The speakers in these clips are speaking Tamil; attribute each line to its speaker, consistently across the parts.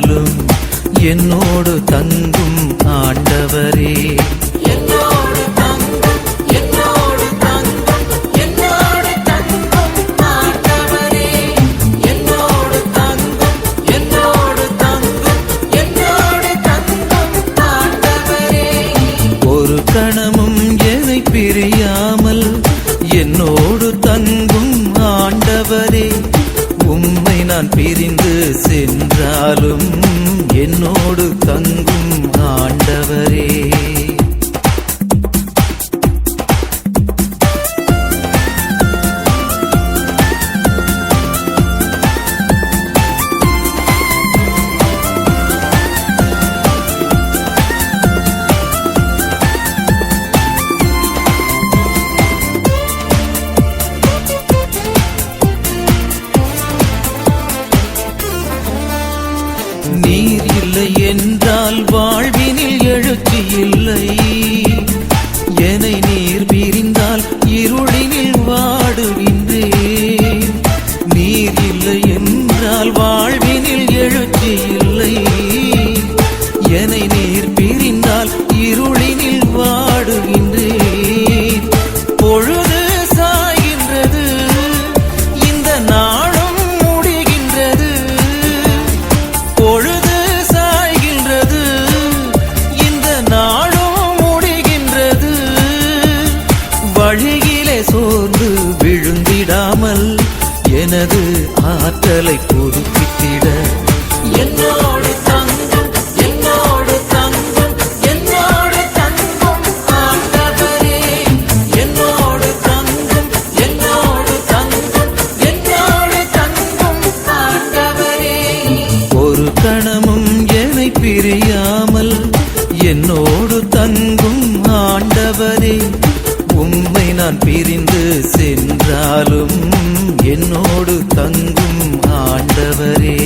Speaker 1: சென்றாலும் என்னோடு தங்கும் ஆண்டவரே. பொழுது
Speaker 2: தங்கும் ஆண்டவரே
Speaker 1: உம்மை நான் பிரிந்து சென்றாலும் என்னோடு தங்கும் ஆண்டவரே.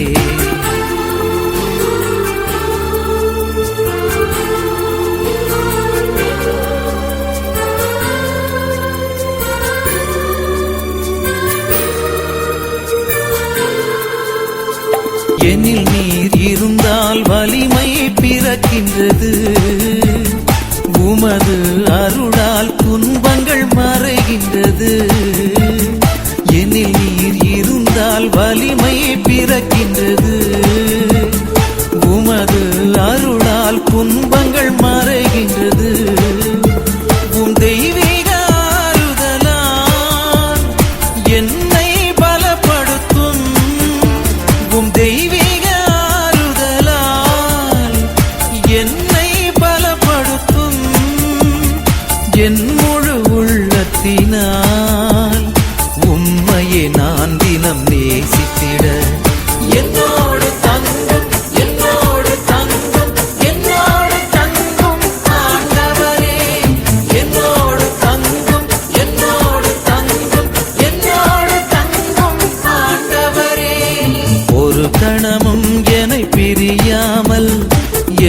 Speaker 1: எனில் நீர் இருந்தால் வலிமை பிறக்கின்றது. உமது அருளால் துன்பங்கள் மறைகின்றது. எனில் நீர் இருந்தால் வலிமை பிறக்கின்றது. உமது அருளால் துன்பங்கள் மறைகின்றது. உம் தெய்வீக ஆறுதலால் என்னை பலப்படுத்தும். உம் தெய்வீக ஆறுதலால் உம்மையே நான் தினம் நேசித்திட.
Speaker 2: என்னோடு தங்கும் என்னோடு தங்கும் என்னோடு தங்கும் ஆண்டவரே. என்னோடு தங்கும் என்னோடு தங்கும் என்னோடு தங்கும் ஆண்டவரே.
Speaker 1: ஒரு கணமும் என்னை பிரியாமல்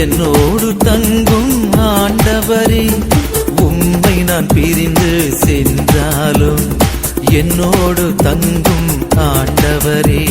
Speaker 1: என்னோடு தங்கும் ஆண்டவரே. உம்மை நான் பிரிந்து சென்றாலும் என்னோடு தங்கும் ஆண்டவரே.